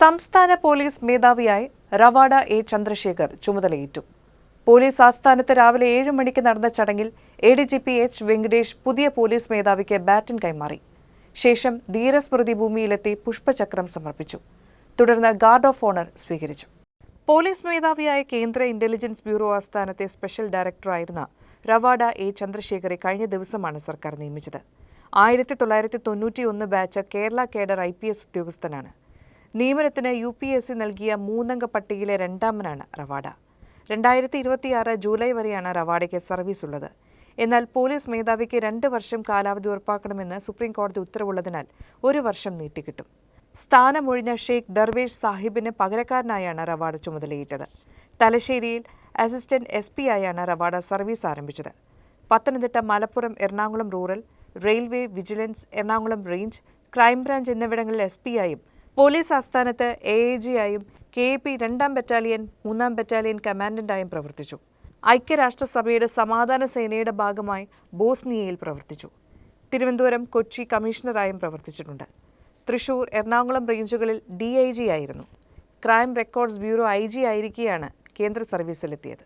സംസ്ഥാന പോലീസ് മേധാവിയായി റവാഡ എ ചന്ദ്രശേഖർ ചുമതലയേറ്റു. പോലീസ് ആസ്ഥാനത്ത് രാവിലെ ഏഴ് മണിക്ക് നടന്ന ചടങ്ങിൽ A D G P H Venkatesh പുതിയ പോലീസ് മേധാവിക്ക് ബാറ്റൻ കൈമാറി. ശേഷം ധീരസ്മൃതി ഭൂമിയിലെത്തി പുഷ്പചക്രം സമർപ്പിച്ചു. തുടർന്ന് ഗാർഡ് ഓഫ് ഓണർ സ്വീകരിച്ചു. പോലീസ് മേധാവിയായ കേന്ദ്ര ഇന്റലിജൻസ് ബ്യൂറോ ആസ്ഥാനത്തെ സ്പെഷ്യൽ ഡയറക്ടറായിരുന്ന റവാഡ എ ചന്ദ്രശേഖരെ കഴിഞ്ഞ ദിവസമാണ് സർക്കാർ നിയമിച്ചത്. ആയിരത്തി തൊള്ളായിരത്തി തൊണ്ണൂറ്റിയൊന്ന് batch Kerala cadre I P S ഉദ്യോഗസ്ഥനാണ്. നിയമനത്തിന് യു പി എസ് സി നൽകിയ മൂന്നംഗ പട്ടികയിലെ രണ്ടാമനാണ് റവാഡ. രണ്ടായിരത്തി ഇരുപത്തിയാറ് ജൂലൈ വരെയാണ് റവാഡയ്ക്ക് സർവീസ് ഉള്ളത് എന്നാൽ പോലീസ് മേധാവിക്ക് രണ്ട് വർഷം കാലാവധി ഉറപ്പാക്കണമെന്ന് സുപ്രീം കോടതി ഉത്തരവുള്ളതിനാൽ ഒരു വർഷം നീട്ടിക്കിട്ടും. സ്ഥാനമൊഴിഞ്ഞ ഷെയ്ഖ് ദർവേഷ് സാഹിബിന് പകരക്കാരനായാണ് റവാഡ ചുമതലയേറ്റത്. തലശ്ശേരിയിൽ അസിസ്റ്റന്റ് എസ് പി ആയാണ് റവാഡ സർവീസ് ആരംഭിച്ചത്. Pathanamthitta Malappuram Ernakulam rural railway vigilance Ernakulam range crime branch എന്നിവിടങ്ങളിൽ എസ് പി ആയും പോലീസ് ആസ്ഥാനത്ത് എ എ ജി ആയും കെ എ പി രണ്ടാം ബറ്റാലിയൻ മൂന്നാം ബറ്റാലിയൻ കമാൻഡന്റായും പ്രവർത്തിച്ചു. ഐക്യരാഷ്ട്രസഭയുടെ സമാധാന സേനയുടെ ഭാഗമായി ബോസ്നിയയിൽ പ്രവർത്തിച്ചു. തിരുവനന്തപുരം കൊച്ചി കമ്മീഷണറായും പ്രവർത്തിച്ചിട്ടുണ്ട്. തൃശൂർ എറണാകുളം റേഞ്ചുകളിൽ ഡി ഐ ജി ആയിരുന്നു. Crime records bureau I G ആയിരിക്കെയാണ് കേന്ദ്ര സർവീസിലെത്തിയത്.